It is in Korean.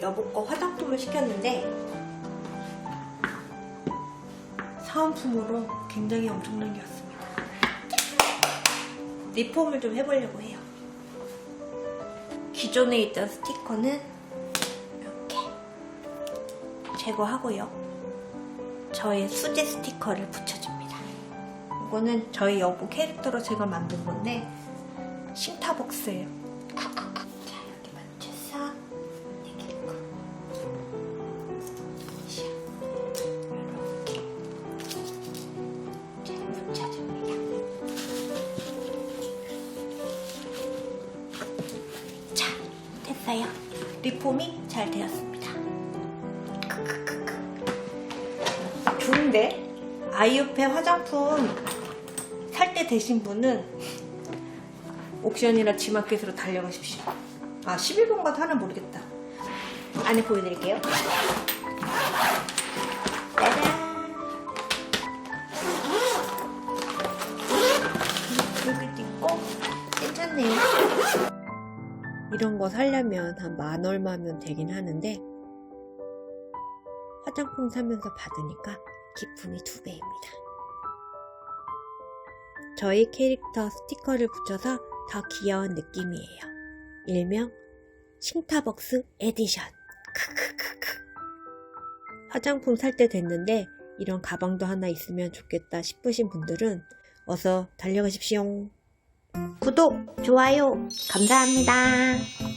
여보 거 화장품을 시켰는데 사은품으로 굉장히 엄청난 게 왔습니다. 리폼을 좀 해보려고 해요. 기존에 있던 스티커는 이렇게 제거하고요. 저의 수제 스티커를 붙여줍니다. 이거는 저희 여보 캐릭터로 제가 만든 건데 싱타벅스예요. 됐어요. 리폼이 잘 되었습니다. 좋은데 아이유페 화장품 살 때 되신 분은 옥션이나 지마켓으로 달려가십시오. 아 11번가도 하나 모르겠다. 안에 보여드릴게요. 짜잔. 여기도 있고 괜찮네요. 이런 거 사려면 한 만 얼마면 되긴 하는데 화장품 사면서 받으니까 기쁨이 두 배입니다. 저희 캐릭터 스티커를 붙여서 더 귀여운 느낌이에요. 일명 싱타벅스 에디션. 크크크크. 화장품 살 때 됐는데 이런 가방도 하나 있으면 좋겠다 싶으신 분들은 어서 달려가십시오. 구독, 좋아요, 감사합니다.